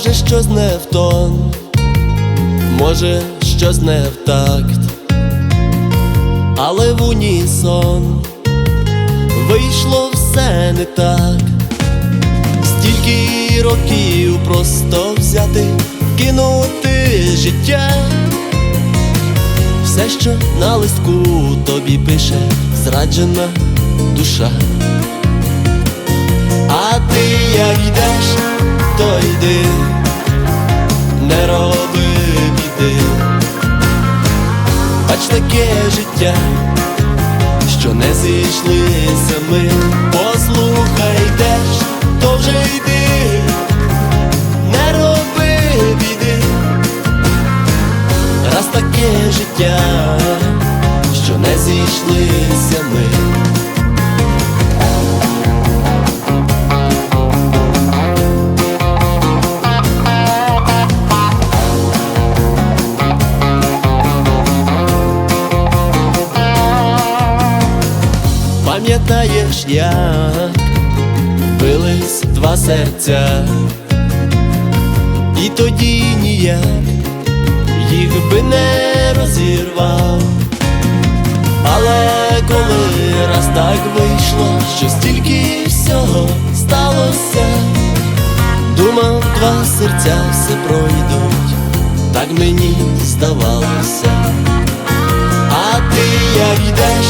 Може, щось не в тон, може, щось не в такт, але в унісон вийшло все не так. Стільки років просто взяти, кинути життя, все, що на листку тобі пише, зраджена душа. А ти як йдеш, то йди, бач таке життя, що не зійшлися ми, послухай йдеш, то вже йди, не роби біди, раз таке життя, що не зійшлися ми. Пам'ятаєш, як бились два серця, і тоді ніяк їх би не розірвав. Але коли раз так вийшло, що стільки всього сталося, думав, два серця все пройдуть, так мені здавалося. А ти як йдеш,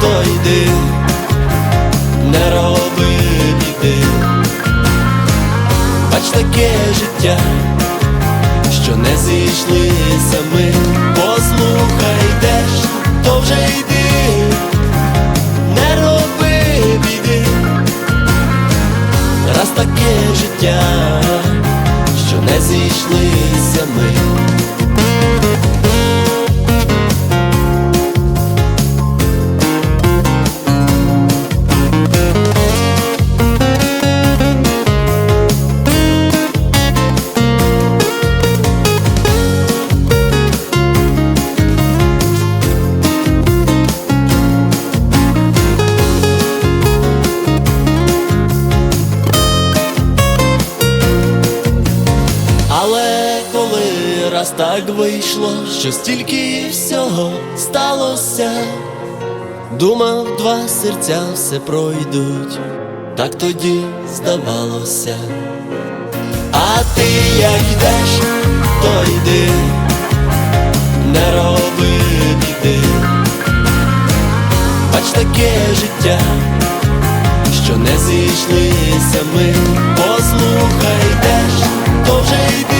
то йди, не роби біди, бач таке життя, що не зійшлися ми, послухай йдеш, то вже йди, не роби біди, раз таке життя, що не зійшлися раз так вийшло, що стільки всього сталося, думав, два серця все пройдуть, так тоді здавалося. А ти як йдеш, то йди, не роби біди, бач таке життя, що не зійшлися ми, послухай йдеш, то вже йди,